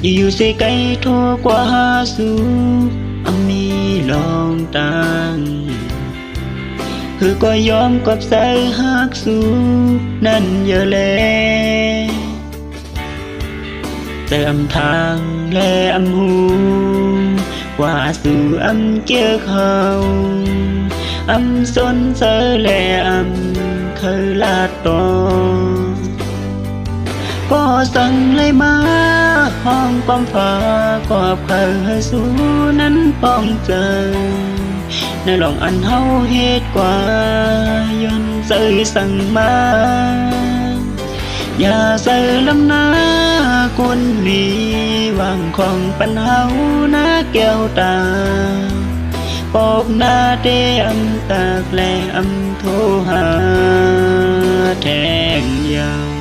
อนตาสู่ก็เลวดักายสังย้อนเฮาเคยเฮาสู่ไหลยินทองอยู่เสไกลทั่วกว่าสู่อามีลองตังคือก็ยอมกับสายหักสูนั่นเยอะแลแต่อำทางและอำหูว่าสู่อำเกียเขาอำสนเสและอำเคยลาดตอง ก็สั่งเลยมา ห้องความฟ้ากอบเคยสู้นั้นป้องเจอในหลองอันเฮาเฮ็ดกว่าย้อนใส่สั่งมา อย่าใส่ลำหน้าคนลีวางของปัญหาหน้าแก้วตาปอบหน้าเตอำตากแลอำโทหาแทงยาว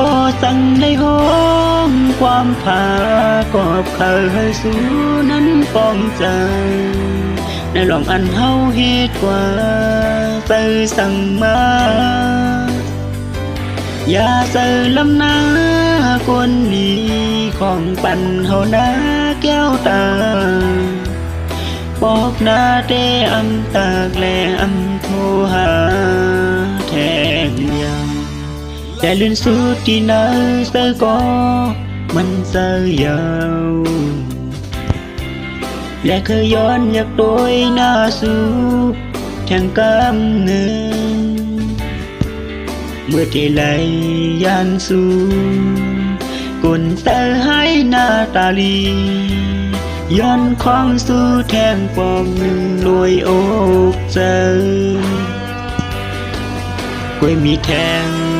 ก็สั่งในห้องความผากอบเคยสูนั้นป้องใจในหลองอันเฮาเฮ็ดกว่าใส่สั่งมา อย่าใส่ลำหน้าคนนี้ของปันเฮาหน้าแก้วตาบอกหน้าเตอำตากแลอำโทหาแทงยัง แต่ลื่นสุดที่ไหนเสก็มันเสยาว และเคยย้อนอยากโดยหน้าสู่แทงกำเนินเมื่อที่ไหลยานสูกุนเตอให้หน้าตาลี ย้อนของสู่แทงปอมหนึ่งรวยอกเจอกล้วยมีแทง